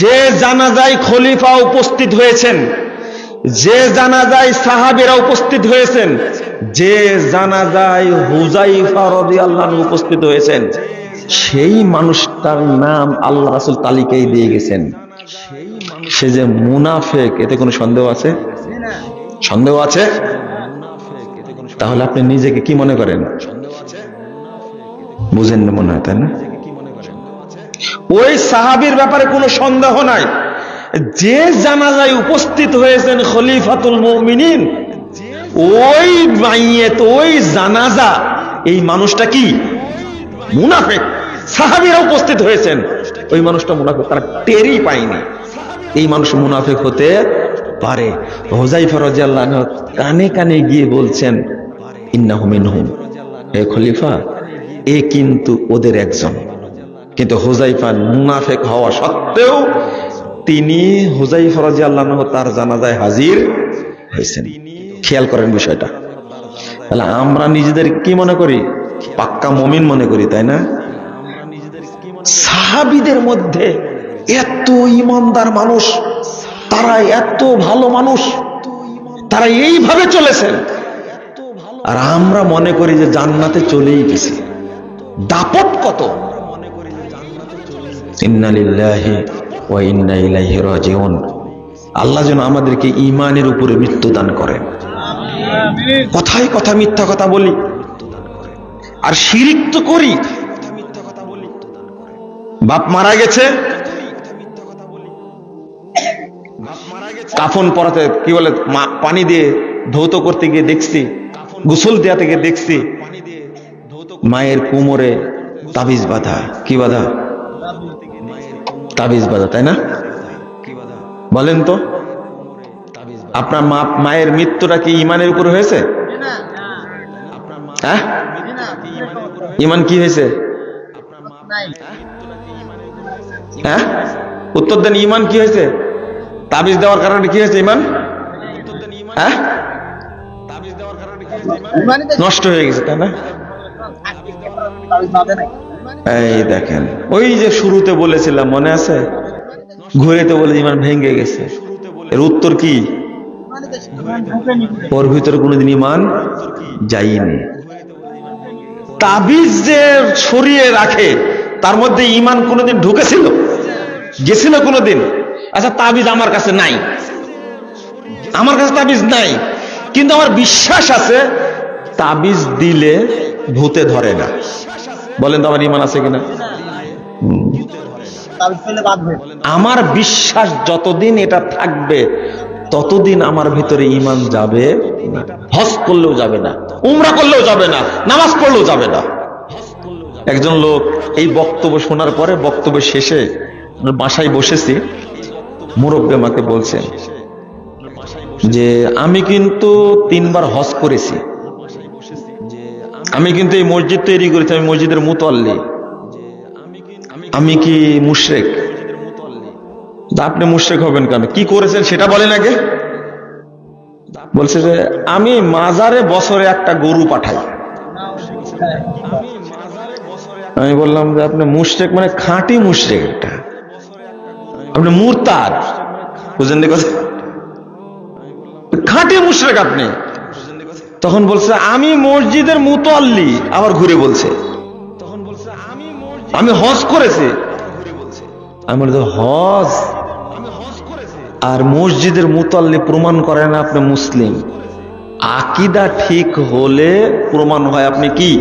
যে জানাজায় খলিফা উপস্থিত হয়েছেন, যে জানাজায় সাহাবেরা উপস্থিত হয়েছেন, যে জানাজায় হুজাইফা রাদিয়াল্লাহু আনহু উপস্থিত হয়েছেন, সেই মানুষটার নাম আল্লাহ রাসূল তালিকায় দিয়ে গেছেন। সে যে মুনাফেক, এতে কোনো সন্দেহ আছে? সন্দেহ আছে? তাহলে আপনি নিজেকে কি মনে করেন? বুঝেন না মনে হয়, তাই না? ওই সাহাবীর ব্যাপারে কোনো সন্দেহ নাই। যে জানাজায় উপস্থিত হয়েছেন খলিফাতুল মুমিনিন, ওই মাইয়েত, ওই জানাজা, এই মানুষটা কি? মুনাফেক। সাহাবিরা উপস্থিত হয়েছেন। ওই মানুষটা মুনাফেক, তারা টেরই পায়নি। এই মানুষ মুনাফেক হতে পারে। হোজাইফা রাদিয়াল্লাহু আনহু কানে কানে গিয়ে বলছেন, ইন্নাহু মিনহুম। এ খলিফা, এ কিন্তু ওদের একজন। কিন্তু হুজাইফা মুনাফেক হওয়া সত্ত্বেও তিনি হুজাইফা রাদিয়াল্লাহু আল্লাহ তার জানাজায় হাজির হয়েছেন। খেয়াল করেন বিষয়টা। তাহলে আমরা নিজেদের কি মনে করি? পাক্কা মমিন মনে করি, তাই না? সাহাবিদের মধ্যে এত ইমানদার মানুষ, তারা এত ভালো মানুষ, তারা এইভাবে চলেছেন। আর আমরা মনে করি যে জান্নাতে চলেই গেছি। দাপট কত? আল্লাহ যেন আমাদেরকে ইমানের উপরে মৃত্যু দান করেন। কথাই কথা মিথ্যা কথা বলি। আর শিরিক তো করি। বাপ মারা গেছে। কাফন পরাতে কি বলে পানি দিয়ে ধৌত করতে গিয়ে দেখছি, গোসল দেওয়াতে গিয়ে দেখছি, মায়ের কোমরে তাবিজ বাধা। কি বাঁধা? তাবিজ বাঁধা তাই না? বলেন তো আপনার মা মায়ের মৃত্যুটা কি ইমানের উপর হয়েছে? হ্যাঁ? ইমান কি হয়েছে? হ্যাঁ? উত্তর দেন ইমান কি হয়েছে? তাবিজ দেওয়ার কারণে কি হয়েছে ইমান? হ্যাঁ? নষ্ট হয়ে গেছে তাই না? এই দেখেন, ওই যে শুরুতে বলেছিলাম, মনে আছে? ঘুরেতে বলে ইমান ভেঙে গেছে। এর উত্তর কি? ওর ভিতরে কোনোদিন ইমান যায়নি। তাবিজ যে ছড়িয়ে রাখে, তার মধ্যে ইমান কোনোদিন ঢুকেছিল? গেছিল কোনোদিন? আচ্ছা তাবিজ আমার কাছে নাই। আমার কাছে তাবিজ নাই। কিন্তু আমার বিশ্বাস আছে, তাবিজ দিলে ভূতে ধরে না। বলেন তো আমার ইমান আছে কিনা? আমার বিশ্বাস যতদিন এটা থাকবে, ততদিন আমার ভিতরে ইমান যাবে। হজ করলেও যাবে না, উমরা করলেও যাবে না, নামাজ পড়লেও যাবে না। একজন লোক এই বক্তব্য শোনার পরে, বক্তব্য শেষে বাসায় বসেছি, মুরব্বী আমাকে বলছেন যে, আমি কিন্তু তিনবার হজ করেছি। আমি কিন্তু এই মসজিদ তৈরি করেছি, আমি মসজিদের মুতল্লি। আমি কি মুশরেক? আপনি মুশরেক হবেন কেন? কি করেছেন সেটা বলেন আগে। বলছে যে, আমি মাজারে বছরে একটা গরু পাঠাই। আমি বললাম যে, আপনি মুশরেক মানে খাঁটি মুশরেক এটা আপনি মুরতাদ। বুঝলেন খাঁটি মুশরেক আপনি। তখন বলছে আমি মসজিদের মুতল্লি। আবার ঘুরে বলছে। তখন বলছে আমি আমি হজ করেছি। আমি বলি তো হজ? আর মসজিদের মুতল্লি প্রমাণ করে না আপনি মুসলিম। আকিদা ঠিক হলে প্রমাণ হয় আপনি কি?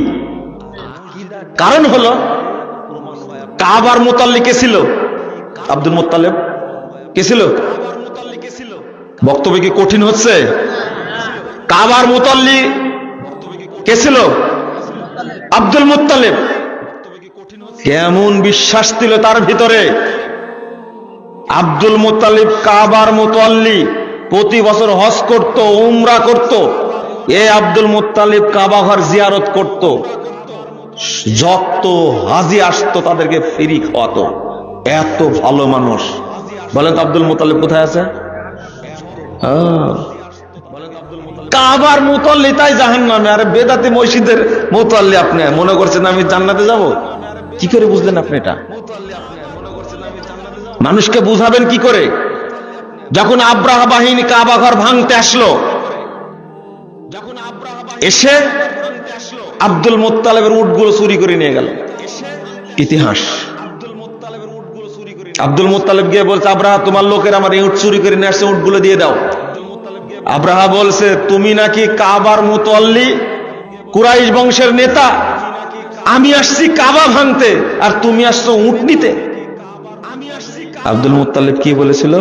কারণ হলো কাবার মুতাল্লি কে ছিল? আব্দুল মুতালেব কে ছিল? বক্তব্য কি কঠিন হচ্ছে? কাবার মুতাল্লি কে ছিল? আব্দুল মুতালেব কেমন বিশ্বাস ছিল তার ভিতরে? আব্দুল মুতালিব কাবার মুতাল্লি প্রতি বছর হজ করত উমরা করত। এ আব্দুল মুতালিব কাবা ঘর জিয়ারত করত। যত হাজি আসতো তাদেরকে ফিরি খাওয়াতো এত ভালো মানুষ। বলেন তো আব্দুল মুতালিব কোথায় আছে? আহ, কাবার মুতল্লি তাই জাহান নামে আরে বেদাতি মসজিদের মুতল্লি আপনি, মনে করছেন আমি জান্নাতে যাব? কি করে বুঝলেন আপনি এটা? মানুষকে বুঝাবেন কি করে? যখন আব্রাহা বাহিনী কাবা ঘর ভাঙতে আসলো এসে আব্দুল মোত্তালেবের উটগুলো চুরি করে নিয়ে গেল। ইতিহাস। আব্দুল মোত্তালেব গিয়ে বলছে, আব্রাহা, তোমার লোকের আমার এই উট চুরি করে নিয়ে আসছে, উটগুলো দিয়ে দাও। আব্রাহা বলছে, তুমি নাকি কাবার মুতল্লি? কুরাইশ বংশের নেতা? আমি আসছি কাবা ভাঙতে, আর তুমি আসছো উট নিতে আব্দুল মুত্তালিব কি বলেছিল?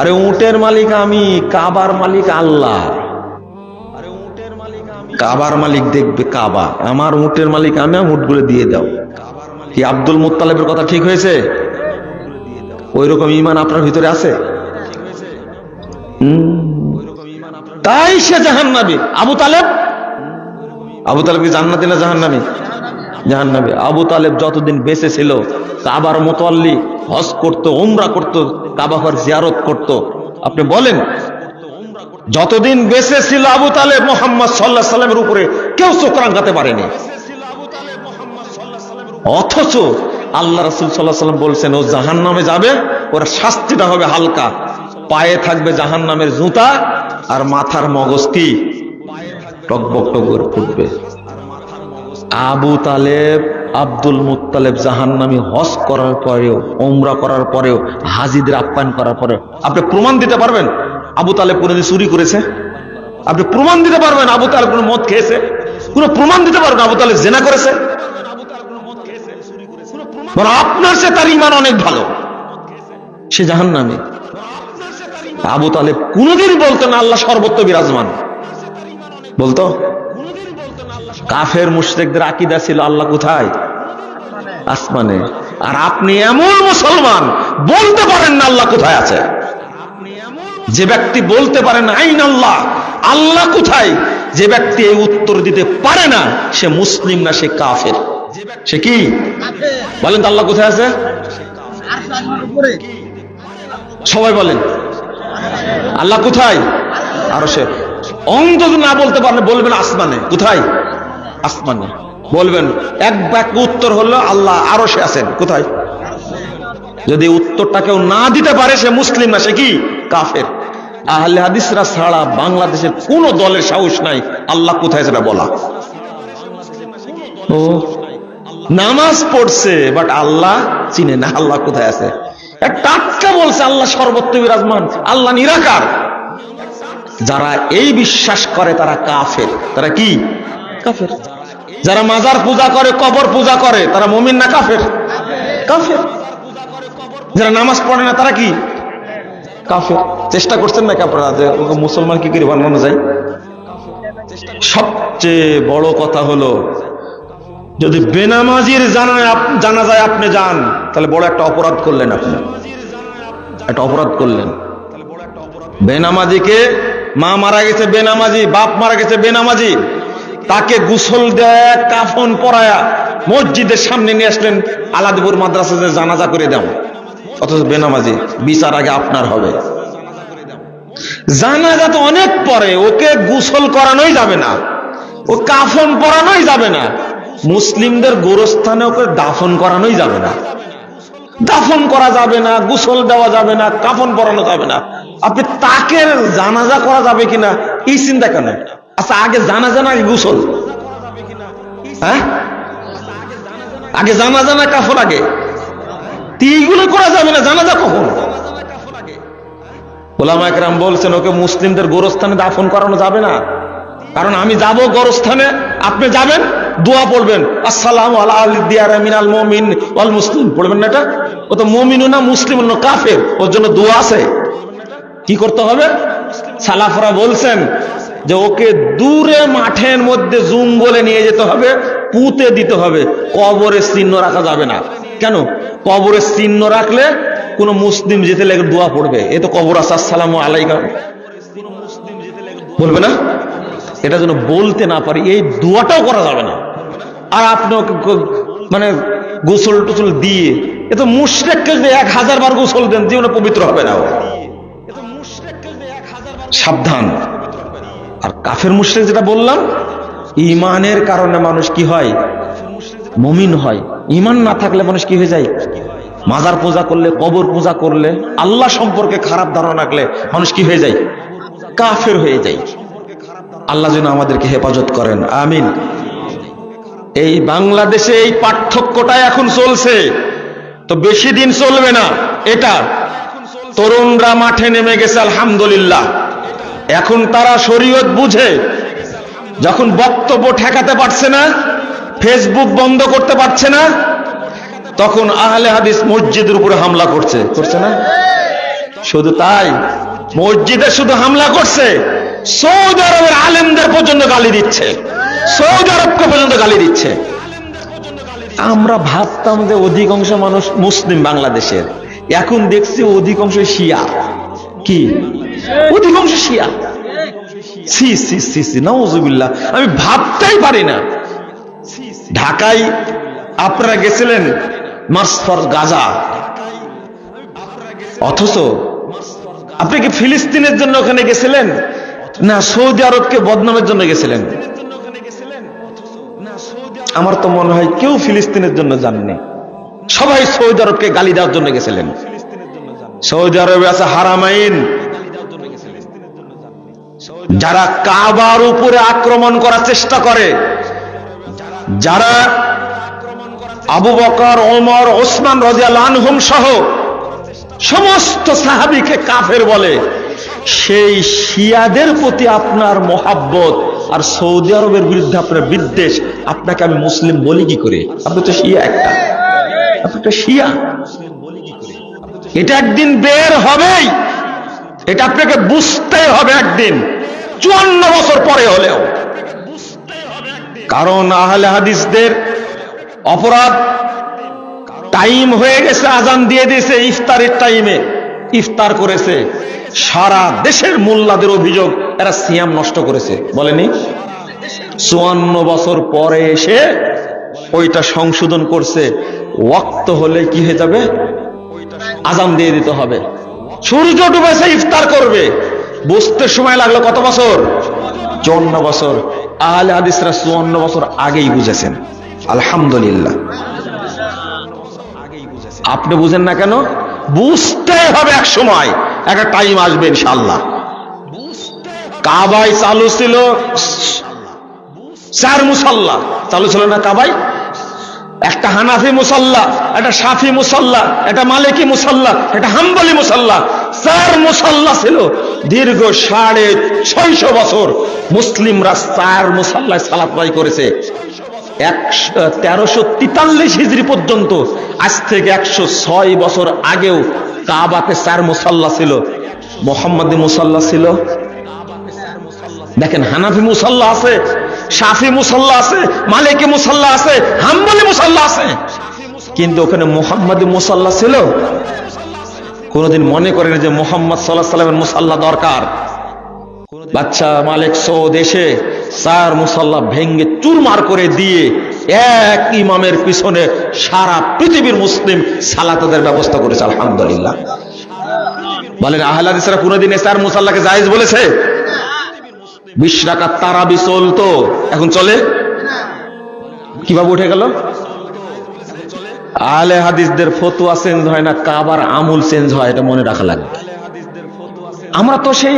আরে উটের মালিক আমি, কাবার মালিক আল্লাহ। কাবার মালিক দেখবে কাবা। আমার উটের মালিক আমি উটগুলো দিয়ে দাও। কি আব্দুল মুত্তালিবের কথা ঠিক হয়েছে? ওই রকম ইমান আপনার ভিতরে আছে। তাই সে জাহান্নাবী আবু তালেব? আবু তালেব কি জান্নাতি না জাহান্নাবী জাহান্নাবী আবু তালেব যতদিন বেঁচে ছিল, কাবার মোতাল্লি, হজ করত, উমরা করত কাবাঘর জিয়ারত করত। আপনি বলেন, যতদিন বেঁচে ছিল আবু তালেব, মোহাম্মদ সাল্লাহ সাল্লামের উপরে, কেউ চোখ রাঙাতে পারেনি। অথচ আল্লাহ রাসুল সাল্লাহ সাল্লাম বলছেন, ও জাহান নামে যাবে, ওর শাস্তিটা হবে হালকা। পায়ে থাকবে জাহান নামের জুতা আর মাথার মগজ কি টকবক টকবক ফুটবে। আবু তালেব, আব্দুল মুত্তালেব জাহান্নামি হজ করার পরেও ওমরা করার পরেও, হাজিদের আপ্যায়ন করার পরেও। আপনি প্রমাণ দিতে পারবেন? আবু তালেব কোনোদিন চুরি করেছে? আপনি প্রমাণ দিতে পারবেন আবু তালেব কোনো মদ খেয়েছে? কোনো প্রমাণ দিতে পারবেন আবু তালেব জেনা করেছে? আপনার সে তার ইমান অনেক ভালো। সে জাহান্নামী। আবু তালেব কোনোদিন বলতো না আল্লাহ সর্বত্র বিরাজমান। বলতো? কাফের মুশরিকদের আকিদা ছিল আল্লাহ কোথায়? আসমানে। আর আপনি এমন মুসলমান, বলতে পারেন না আল্লাহ কোথায় আছে। যে ব্যক্তি বলতে পারেন আইন আল্লাহ আল্লাহ কোথায়? যে ব্যক্তি এই উত্তর দিতে পারে না, সে মুসলিম না, সে কাফের। সে কি? বলেন তো আল্লাহ কোথায় আছে? সবাই বলেন। আল্লাহ কোথায়? আরও সে। অন্তত না বলতে পারলে বলবেন আসমানে। কোথায়? আসমানে। বলবেন, এক বাক্য উত্তর হলো আল্লাহ, আরও সে আছেন। কোথায়? যদি উত্তরটা কেউ না দিতে পারে, সে মুসলিম না, সে কি? কাফের। আহলে হাদিসরা ছাড়া বাংলাদেশের কোন দলের সাহস নাই। আল্লাহ কোথায় সেটা বলা। নামাজ পড়ছে বাট আল্লাহ চিনে না, আল্লাহ কোথায় আছে? টাটকা বলছে আল্লাহ সর্বত্র বিরাজমান। আল্লাহ নিরাকার। যারা এই বিশ্বাস করে তারা কাফের। তারা কি? কাফের। যারা মাজার পূজা করে কবর পূজা করে তারা মমিন না কাফের? কাফের। যারা নামাজ পড়ে না তারা কি? কাফের। চেষ্টা করছেন নাকি আপনারা যে মুসলমান কি করে বানানো যায়? সবচেয়ে বড় কথা হলো যদি বেনামাজির জানা জানা যায় আপনি যান, তাহলে বড় একটা অপরাধ করলেন আপনি। একটা অপরাধ করলেন। বেনামাজিকে মা মারা গেছে বেনামাজি, বাপ মারা গেছে বেনামাজি। তাকে গুসল দেয়, কাফন পরায়া মসজিদের সামনে নিয়ে আসলেন, আলাদিপুর মাদ্রাসাতে জানাজা করে দাও অথচ বেনামাজি, বিচার আগে আপনার হবে। জানাজা তো অনেক পরে, ওকে গুসল করানোই যাবে না। ও কাফন পরানোই যাবে না। মুসলিমদের গোরস্থানে ওকে দাফন করানোই যাবে না। দাফন করা যাবে না, গোসল দেওয়া যাবে না, কাফন পরানো যাবে না। আপনি তাকে জানাজা করা যাবে কিনা, এই চিন্তা কেন? আচ্ছা আগে জানাজা না গোসল? হ্যাঁ? আগে জানাজা না, কাফন আগে? এইগুলো করা যাবে না, জানাজা কখন? ওলামা একরাম বলছেন, ওকে মুসলিমদের গোরস্থানে দাফন করানো যাবে না। কারণ আমি যাব গোরস্থানে, আপনি যাবেন? দোয়া পড়বেন। আসসালাম মিনাল মমিন। ওয়াল মুসলিম। পড়বেন না এটা? ও তো মমিনও না মুসলিম না, কাফের। ওর জন্য দোয়া আছে। কি করতে হবে? সালাফরা বলছেন যে ওকে দূরে মাঠের মধ্যে জঙ্গলে নিয়ে যেতে হবে, পুঁতে দিতে হবে। কবরের চিহ্ন রাখা যাবে না। কেন? কবরের চিহ্ন রাখলে কোন মুসলিম যেতে লেগে দোয়া পড়বে। এ তো কবর আছে, আসসালাম আলাইকুম বলবে না? এটা যেন বলতে না পারি এই দোয়াটাও করা যাবে না। আর আপনি মানে গোসল টোসল দিয়ে এ তো মুশরেককে যদি এক হাজার বার গোসল দেন জীবনে পবিত্র হবে না সাবধান। আর কাফের মুশরেক যেটা বললাম ইমানের কারণে মানুষ কি হয়? মমিন হয়। ইমান না থাকলে মানুষ কি হয়ে যায়? মাজার পূজা করলে কবর পূজা করলে আল্লাহ সম্পর্কে খারাপ ধারণা রাখলে মানুষ কি হয়ে যায়? কাফের হয়ে যায়। আল্লাহ যেন আমাদেরকে হেফাজত করেন। আমিন। এই বাংলাদেশে এই পার্থক্যটা এখন চলছে। তো বেশি দিন চলবে না। এটা। তরুণরা মাঠে নেমে গেছে, আলহামদুলিল্লাহ। এখন তারা শরীয়ত বুঝে, যখন বক্তব্য ঠেকাতে পারছে না, ফেসবুক বন্ধ করতে পারছে না, তখন আহলে হাদিস মসজিদের উপরে হামলা করছে। করছে না? শুধু তাই, মসজিদে শুধু হামলা করছে। সৌদি আরবের আলেমদের পর্যন্ত গালি দিচ্ছে। সৌদি আরবকে পর্যন্ত গালি দিচ্ছে। আমরা ভাবতাম যে অধিকাংশ মানুষ মুসলিম বাংলাদেশের। এখন দেখছি অধিকাংশ শিয়া। কি? অধিকাংশ শিয়া। সি সি সি সি নওয়াজুবিল্লাহ আমি ভাবতেই পারি না। ঢাকায় আপনারা গেছিলেন মার্চ ফর গাজা। অথচ আপনি কি ফিলিস্তিনের জন্য ওখানে গেছিলেন? না, সৌদি আরবকে বদনামের জন্য গেছিলেন। আমার তো মনে হয় কেউ ফিলিস্তিনের জন্য যাননি। সবাই সৌদি আরবকে গালি দেওয়ার জন্য গেছিলেন। সৌদি আরবে আছে হারামাইন। যারা কাবার উপরে আক্রমণ করার চেষ্টা করে, যারা আবু বকর, ওমর, ওসমান রাজিয়াল আনহুম সহ সমস্ত সাহাবিকে কাফের বলে সেই শিয়াদের প্রতি আপনার মহাব্বত আর সৌদি আরবের বিরুদ্ধে আপনার বিদ্বেষ, আপনাকে আমি মুসলিম বলি কি করে? আপনি তো শিয়া একটা। আপনি একটা শিয়া। এটা একদিন বের হবেই। এটা আপনাকে বুঝতে হবে একদিন। চুয়ান্ন বছর পরে হলেও। কারণ আহলে হাদিসদের অপরাধ টাইম হয়ে গেছে, আজান দিয়ে দিয়েছে, ইফতারের টাইমে। ইফতার করেছে। সারা দেশের মোল্লাদের অভিযোগ, এরা সিয়াম নষ্ট করেছে। বলেনি? চুয়ান্ন বছর পরে এসে ওইটা সংশোধন করছে। ওয়াক্ত হলে কি হয়ে যাবে? আজান দিয়ে দিতে হবে। সূর্য ডুবেছে ইফতার করবে। বুঝতে সময় লাগল কত বছর? চুয়ান্ন বছর। আহলে হাদিসরা চুয়ান্ন বছর আগেই বুঝেছেন। আলহামদুলিল্লাহ। আপনি বুঝেন না কেন? বুঝতে হবে এক সময়। একটা টাইম আসবে ইনশাল্লাহ কাবাই চালু ছিল, চার মুসাল্লা। চালু ছিল না কাবাই একটা হানাফি মুসাল্লা, একটা সাফি মুসাল্লা, একটা মালিকি মুসাল্লা, একটা হাম্বলি মুসাল্লা। চার মুসাল্লা ছিল। দীর্ঘ সাড়ে ছয়শো বছর মুসলিমরা চার মুসাল্লায় সালাত করেছে। তেরোশো তেতাল্লিশ হিজড়ি পর্যন্ত, আজ থেকে একশো ছয় বছর আগেও কাবাতে চার মুসাল্লা ছিল, মোহাম্মদী মুসাল্লা ছিল। দেখেন, হানাফি মুসাল্লা আছে সাফি মুসাল্লা আছে, মালিকি মুসাল্লা আছে, হাম্বলি মুসাল্লা আছে। কিন্তু ওখানে মোহাম্মদী মুসাল্লা ছিল। কোনদিন মনে করেন যে মোহাম্মদ সাল্লাহ সাল্লামের মুসাল্লা দরকার। বাচ্চা মালিক সৌদ এসে চার মুসাল্লা ভেঙ্গে চুরমার করে দিয়ে এক ইমামের পিছনে সারা পৃথিবীর মুসলিম সালাতদের ব্যবস্থা করেছে, আলহামদুলিল্লাহ। বলেন আহলাদিসরা কোনোদিন চার মুসাল্লাকে জায়েজ বলেছে? বিশ রাকাত তারাবি চলতো, এখন চলে? কীভাবে উঠে গেল? আলে হাদিসদের ফতুয়া চেঞ্জ হয় না, কাবার আমুল চেঞ্জ হয়, এটা মনে রাখা লাগবে। আমরা তো সেই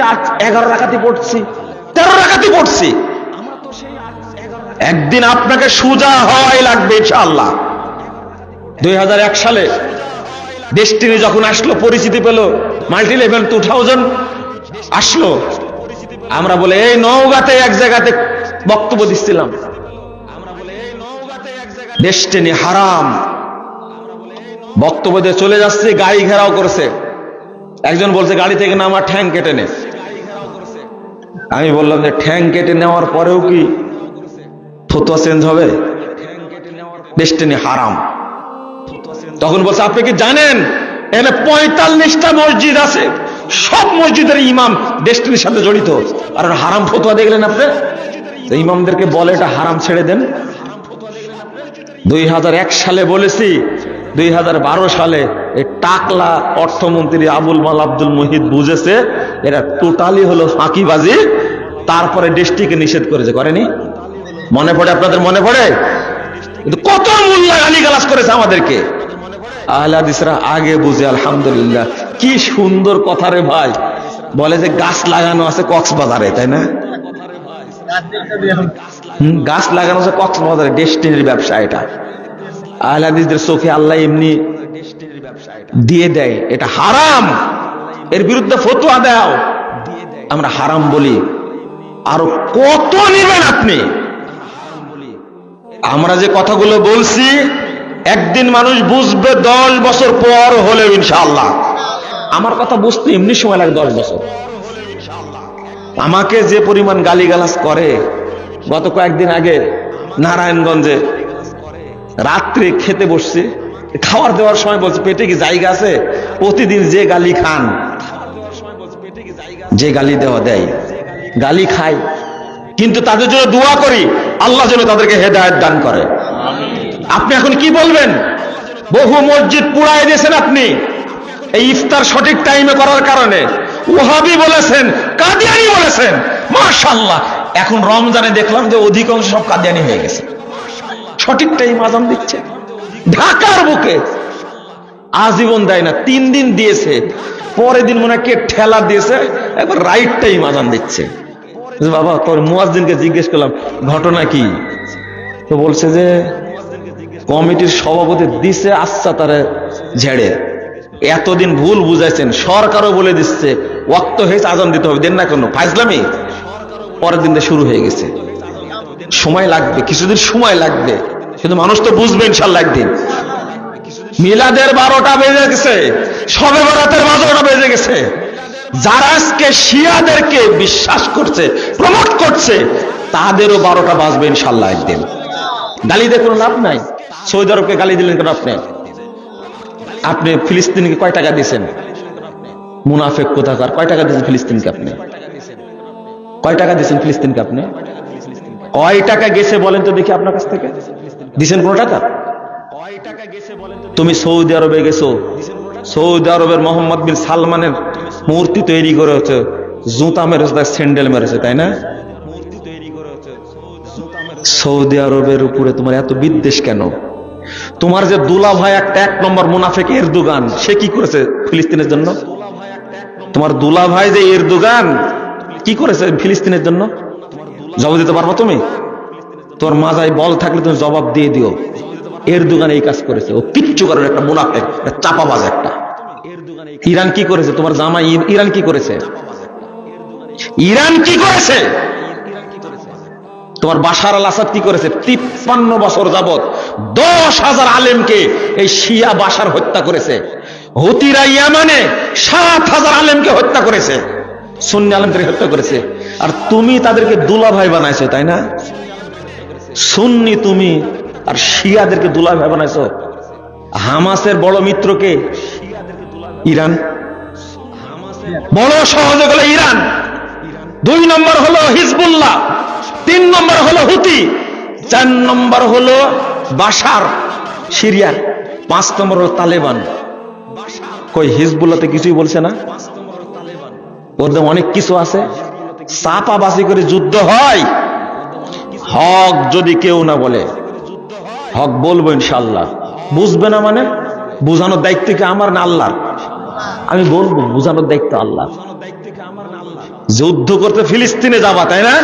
এগারো রাখাতে পড়ছি। তেরো রাখাতে পড়ছি। একদিন আপনাকে সুজা হওয়াই লাগবে ইনশাআল্লাহ। দুই হাজার এক সালে ডেস্টিনি যখন আসলো পরিচিতি পেল মাল্টি লেভেল টু থাউজেন্ড আসলো। আমরা বলে এই নৌগাতে এক জায়গাতে বক্তব্য দিচ্ছিলাম। ডেস্টিনি হারাম। বক্তব্য দিয়ে চলে যাচ্ছে গাড়ি ঘেরাও করেছে। একজন বলছে, গাড়ি থেকে না আমার ঠ্যাং কেটে নে। আমি বললাম যে, ঠ্যাং কেটে নেওয়ার পরেও কি ফতোয়া চেঞ্জ হবে? ডেস্টিনি হারাম। তখন বলছে, আপনি কি জানেন, এখানে পঁয়তাল্লিশটা মসজিদ আছে, সব মসজিদের ইমাম ডেস্টিনির সাথে জড়িত। আর হারাম ফতোয়া দেখলেন আপনি? ইমামদেরকে বলে, এটা হারাম ছেড়ে দেন। দুই হাজার এক সালে বলেছি দুই হাজার বারো সালে এই টাকলা অর্থমন্ত্রী আবুল মাল আব্দুল মুহিদ বুঝেছে, এরা টোটালি হলো ফাঁকিবাজি, তারপরে দেশটিকে নিষেধ করেছে, করেনি? মনে পড়ে আপনাদের, মনে পড়ে? কিন্তু কত মূল্য গালি গালাস করেছে আমাদেরকে। আহলে হাদিসরা আগে বুঝে, আলহামদুলিল্লাহ। কি সুন্দর কথা রে ভাই। বলে যে গাছ লাগানো আছে কক্সবাজারে, তাই না? গাছ লাগানো আছে কক্সবাজারে, ডেস্টিনির ব্যবসা এটা। আহলে হাদিসদের চোখে আল্লাহ এমনি দিয়ে দেয়, এটা হারাম। এর বিরুদ্ধে ফতোয়া দাও। আমরা হারাম বলি। আরও কত নেবেন আপনি? আমরা যে কথাগুলো বলছি, একদিন মানুষ বুঝবে দশ বছর পর হলেও ইনশাআল্লাহ। আমার কথা বুঝতে এমনি সময় লাগে দশ বছর। আমাকে যে পরিমাণ গালিগালাজ করে, গত কয়েকদিন আগে নারায়ণগঞ্জে রাত্রে খেতে বসছি, খাওয়ার দেওয়ার সময় বলছে, পেটে কি জায়গা আছে? প্রতিদিন যে গালি খান। যে গালি দেওয়া দেয়, গালি খাই কিন্তু তাদের জন্য দোয়া করি, আল্লাহ যেন তাদেরকে হেদায়ত দান করে। আপনি এখন কি বলবেন? বহু মসজিদ পুড়াই দিয়েছেন আপনি। এই ইফতার সঠিক টাইমে করার কারণে। ওহাবি বলেছেন, কাদিয়ানি বলেছেন মাশাল্লাহ এখন রমজানে দেখলাম যে অধিকাংশ সব কাদিয়ানি হয়ে গেছে। সঠিক টাইম আজান দিচ্ছে। ঢাকার বুকে আজীবন দেয় না, তিন দিন দিয়েছে, পরের দিন মনে কে ঠেলা দিয়েছে, একবার রাইট টাইম আজান দিচ্ছে। বাবা, তোর মুয়াজ্জিনকে জিজ্ঞেস করলাম, ঘটনা কি? তো বলছে যে, কমিটির সভাপতি দিছে আচ্ছা তারে ঝেড়ে। এতদিন ভুল বুঝাইছেন, সরকারও বলে দিচ্ছে, ওয়াক্ত হয়েছে আজান দিতে হবে, দেন না কেন? ফাইজলামি? পরের দিন শুরু হয়ে গেছে। সময় লাগবে, কিছুদিন সময় লাগবে। কিন্তু মানুষ তো বুঝবে ইনশাল্লাহ একদিন। মিলাদের বারোটা বেজে গেছে, সবে বরাতের বারোটা বেজে গেছে। যারা আজকে শিয়াদেরকে বিশ্বাস করছে, প্রমোট করছে, তাদেরও বারোটা বাজবে ইনশাল্লাহ একদিন। গালি দিয়ে কোনো লাভ নাই? সৌদি আরবকে গালি দিলেন কেন আপনি আপনি ফিলিস্তিনকে কয় টাকা দিয়েছেন? মুনাফেক কোথাকার? কয় টাকা দিয়েছেন ফিলিস্তিনকে আপনি? কয় টাকা দিয়েছেন ফিলিস্তিনকে আপনি? কয় টাকা গেছে বলেন তো দেখি আপনার কাছ থেকে। দিছেন কোনো টাকা? তুমি সৌদি আরবে গেছো। সৌদি আরবের মোহাম্মদ বিন সালমানের মূর্তি তৈরি করে হচ্ছে, জুতা মেরেছে, তার স্যান্ডেল মেরেছে, তাই না? সৌদি আরবের উপরে তোমার এত বিদ্বেষ কেন? তোমার যে দুলা ভাই একটা এক নম্বর মুনাফেক এরদোগান, সে কি করেছে ফিলিস্তিনের জন্য? তোমার দুলা ভাই যে এরদোগান, কি করেছে ফিলিস্তিনের জন্য? জবাব দিতে পারব তুমি? তোর মাজায় বল থাকলে তুমি জবাব দিয়ে দিও। এর দোকানে এই কাজ করেছে। ও কিচ্ছু করার একটা একটা চাপাবাজ একটা। ইরান কি করেছে? তোমার জামা ইরান কি করেছে? ইরান কি করেছে? তোমার বাসার আল আসাদ কি করেছে? তিপ্পান্ন বছর যাবত দশ হাজার আলেমকে এই শিয়া বাশার হত্যা করেছে। হুতিরা ইয়ামানে সাত হাজার আলেমকে হত্যা করেছে। সুন্নি আলেমকে হত্যা করেছে। আর তুমি তাদেরকে দুলা ভাই বানাইছো, তাই না? সুন্নি তুমি আর শিয়াদেরকে দুলা ভাই বানাইছো? হামাসের বড় মিত্রকে ইরান। বড় সহযোগ হলো ইরান। দুই নম্বর হলো হিজবুল্লাহ। তিন নম্বর হলো হুতি। চার নম্বর হলো বাশার সিরিয়ার পাঁচ নম্বর হলো তালেবান। কই হিজবুল্লাতে কিছুই বলছে না? ওদের অনেক কিছু আছে। চাপাবাসি করে যুদ্ধ হয়। হক যদি কেউ না বলে, হক বলব ইনশাল্লাহ বুঝবে না মানে? বুঝানোর দায়িত্ব কি আমার না আল্লাহর? আমি বলব, বুঝানোর দায়িত্ব আল্লাহ যুদ্ধ করতে ফিলিস্তিনে যাবা, তাই না?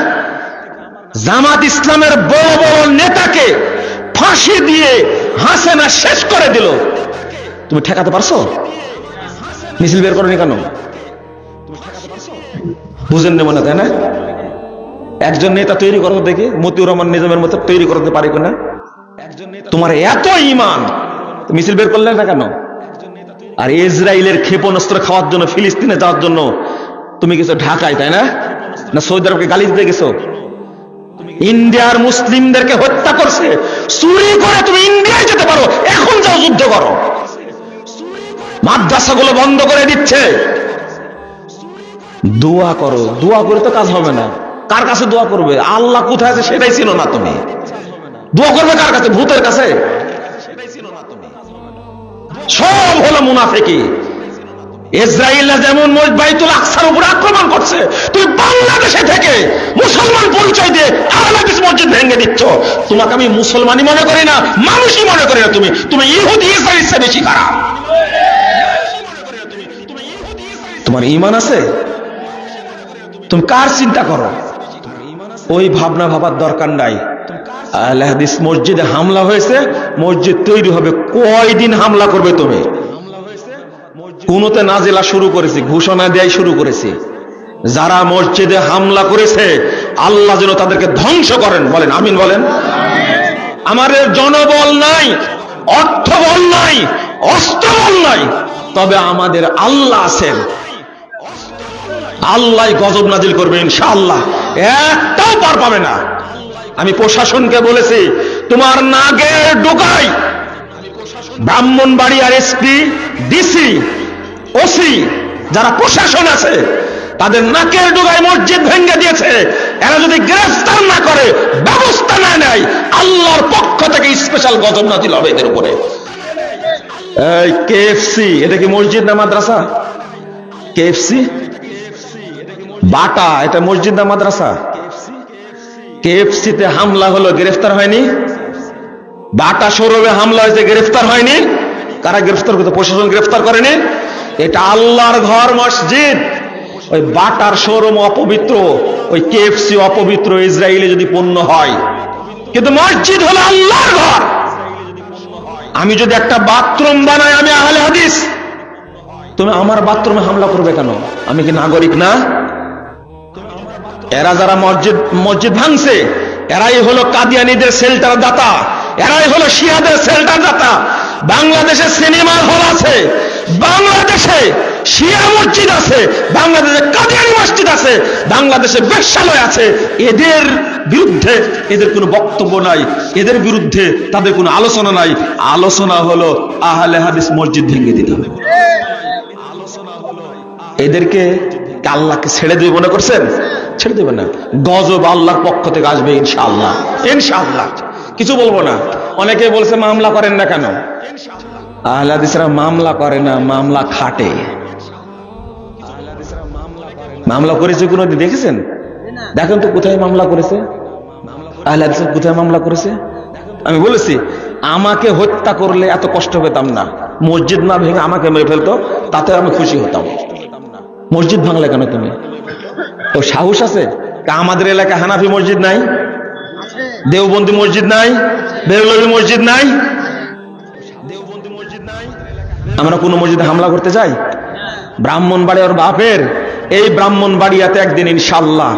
জামাত ইসলামের বড় বড় নেতাকে ফাঁসি দিয়ে হাসেনা শেষ করে দিল। তুমি ঠেকাতে পারছ? মিছিল বের করনি কেন? বুঝেন নেব না তাই না? একজন নেতা তৈরি করো দেখি, মতিউর রহমান নিজামের মতো তৈরি করতে পারি কিনা? তোমার এত ইমান মিছিল বের করলে না কেন? আর ইসরায়েলের ক্ষেপণাস্ত্র খাওয়ার জন্য, ফিলিস্তিনে যাওয়ার জন্য তুমি গেছো ঢাকায়, তাই না? না সৌদি আরবকে গালি দিতে গেছো? ইন্ডিয়ার মুসলিমদেরকে হত্যা করছে। চুরি করে তুমি ইন্ডিয়ায় যেতে পারো, এখন যাও যুদ্ধ করো। মাদ্রাসাগুলো বন্ধ করে দিচ্ছে। দোয়া করো, দোয়া করে তো কাজ হবে না। কার কাছে দোয়া করবে? আল্লাহ কোথায় আছে সেটাই ছিল না তুমি। দোয়া করবে কার কাছে? ভূতের কাছে? সব হলো মুনাফেকি। ইসরায়েল যেমন বাইতুল আকসার আক্রমণ করছে, তুমি বাংলাদেশে থেকে মুসলমান পরিচয় দিয়ে মসজিদ ভেঙে দিচ্ছ। তোমাকে আমি মুসলমানই মনে করি না, মানুষই মনে করি না তুমি। তুমি ইহুদি ইসরায়েল বেশি খারাপ। তোমার ইমান আছে? তুমি কার চিন্তা করো? ওই ভাবনা ভাবার দরকার নাই। আহলে মসজিদে হামলা হয়েছে, মসজিদ তৈরি হবে। কয়দিন হামলা করবে তুমি? কোনোতে নাজেলা শুরু করেছি, ঘোষণা দেয় শুরু করেছি। যারা মসজিদে হামলা করেছে, আল্লাহ যেন তাদেরকে ধ্বংস করেন। বলেন, আমিন বলেন। আমাদের জনবল নাই, অর্থবল নাই, অস্ত্রবল নাই, তবে আমাদের আল্লাহ আছেন। আল্লাহ গজব নাজিল করবে, ইনশাআল্লাহ। একটাও পার পাবে না। আমি প্রশাসনকে বলেছি, তোমার নাগের ডোকাই আর এসপি, ডিসি, ওসি, যারা প্রশাসন আছে, তাদের নাকের ডোগায় মসজিদ ভেঙে দিয়েছে। এরা যদি গ্রেফতার না করে, ব্যবস্থা না নেয়, আল্লাহর পক্ষ থেকে স্পেশাল গজব নাজিল হবে এদের উপরে। কেএফসি, এটা কি মসজিদ না মাদ্রাসা? কেএফসি? বাটা, এটা মসজিদ না মাদ্রাসা? কেএফসিতে হামলা হলো, গ্রেফতার হয়নি? বাটা শোরুমে হামলা হয়েছে, গ্রেফতার হয়নি? কারা গ্রেফতার করতে প্রশাসন গ্রেফতার করেনি? এটা আল্লাহর ঘর মসজিদ। ওই বাটার শোরুম অপবিত্র, ওই কেএফসি অপবিত্র ইসরায়েলে যদি পণ্য হয়। কিন্তু মসজিদ হলো আল্লাহর ঘর। আমি যদি একটা বাথরুম বানাই, আমি আহলে হাদিস। তুমি আমার বাথরুমে হামলা করবে কেন? আমি কি নাগরিক না? এরা যারা মসজিদ মসজিদ ভাঙছে, এরাই হলো কাদিয়ানিদের সেল্টার দাতা, এরাই হলো শিয়াদের সেল্টার দাতা। বাংলাদেশে সিনেমা হল আছে, বাংলাদেশে শিয়া মসজিদ আছে, বাংলাদেশে কাদিয়ানি মসজিদ আছে, বাংলাদেশে বেশালয় আছে। এদের বিরুদ্ধে এদের কোনো বক্তব্য নাই, এদের বিরুদ্ধে তাদের কোনো আলোচনা নাই। আলোচনা হলো আহলে হাদিস মসজিদ ভেঙে দিতে হবে। এদেরকে আল্লাহকে ছেড়ে দেবে মনে করছেন? ছেড়ে দেবে না। গজব আল্লাহর পক্ষ থেকে আসবে, ইনশাআল্লাহ। ইনশাআল্লাহ। কিছু বলব না। অনেকে বলছে, মামলা করেন না কেন? আহলাদিসরা মামলা করে না, মামলা খাটে। মামলা করেছে কোনো দেখেছেন? দেখেন তো কোথায় মামলা করেছে। আহলাদিস কোথায় মামলা করেছে? আমি বলেছি, আমাকে হত্যা করলে এত কষ্ট পেতাম না। মসজিদ না ভেঙে আমাকে মেরে ফেলতো, তাতে আমি খুশি হতাম। মসজিদ ভাঙলে কেন তুমি? তো সাহস আছে? তা আমাদের এলাকায় হানাফি মসজিদ নাই, দেওবন্দি মসজিদ নাই বেরলভি মসজিদ নাই। আমরা কোন মসজিদে হামলা করতে চাই? ব্রাহ্মণবাড়ি ওর বাপের এই ব্রাহ্মণবাড়িয়াতে একদিন ইনশাল্লাহ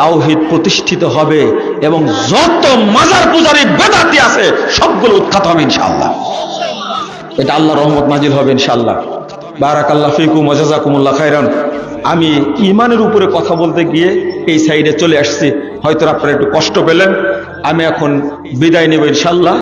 তাওহিদ প্রতিষ্ঠিত হবে এবং যত মাজার পূজারি বেদাতি আছে, সবগুলো উৎখাত হবে ইনশাল্লাহ এটা আল্লাহ রহমত নাজিল হবে ইনশাল্লাহ বারাকাল্লাহ ফিকুম ওজাজাকুমুল্লাহ খাইরান আমি ইমানের উপরে কথা বলতে গিয়ে এই সাইডে চলে আসছি। হয়তো আপনারা একটু কষ্ট পেলেন। আমি এখন বিদায় নেব ইনশাল্লাহ